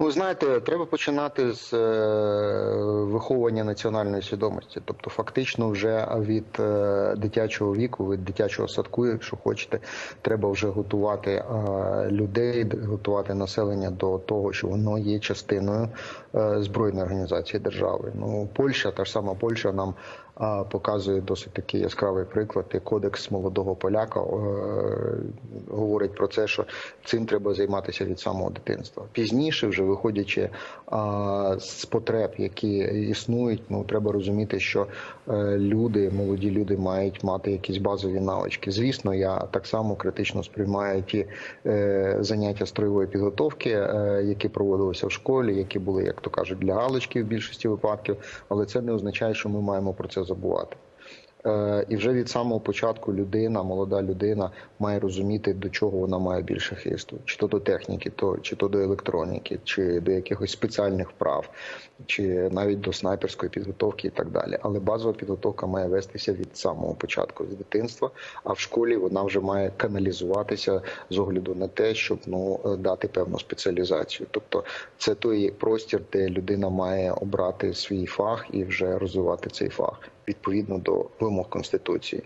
Ну, знаєте, треба починати з е, виховування національної свідомості. Тобто, фактично, вже від е, дитячого віку, від дитячого садку, якщо хочете, треба вже готувати е, людей, готувати населення до того, що воно є частиною збройної організації держави. Ну, Польща, та ж сама Польща нам показує досить такий яскравий приклад. Кодекс молодого поляка про це, що цим треба займатися від самого дитинства. Пізніше, вже виходячи а, з потреб, які існують, ну треба розуміти, що е, люди, молоді люди, мають мати якісь базові навички. Звісно, я так само критично сприймаю ті е, заняття строєвої підготовки, е, які проводилися в школі, які були, як то кажуть, для галочки в більшості випадків, але це не означає, що ми маємо про це забувати. Е, І вже від самого початку людина, молода людина, має розуміти, до чого вона має більше хисту, чи то до техніки, то чи то до електроніки, чи до якихось спеціальних вправ, чи навіть до снайперської підготовки і так далі. Але базова підготовка має вестися від самого початку з дитинства, а в школі вона вже має каналізуватися з огляду на те, щоб ну дати певну спеціалізацію. Тобто, це той простір, де людина має обрати свій фах і вже розвивати цей фах відповідно до вимог конституції.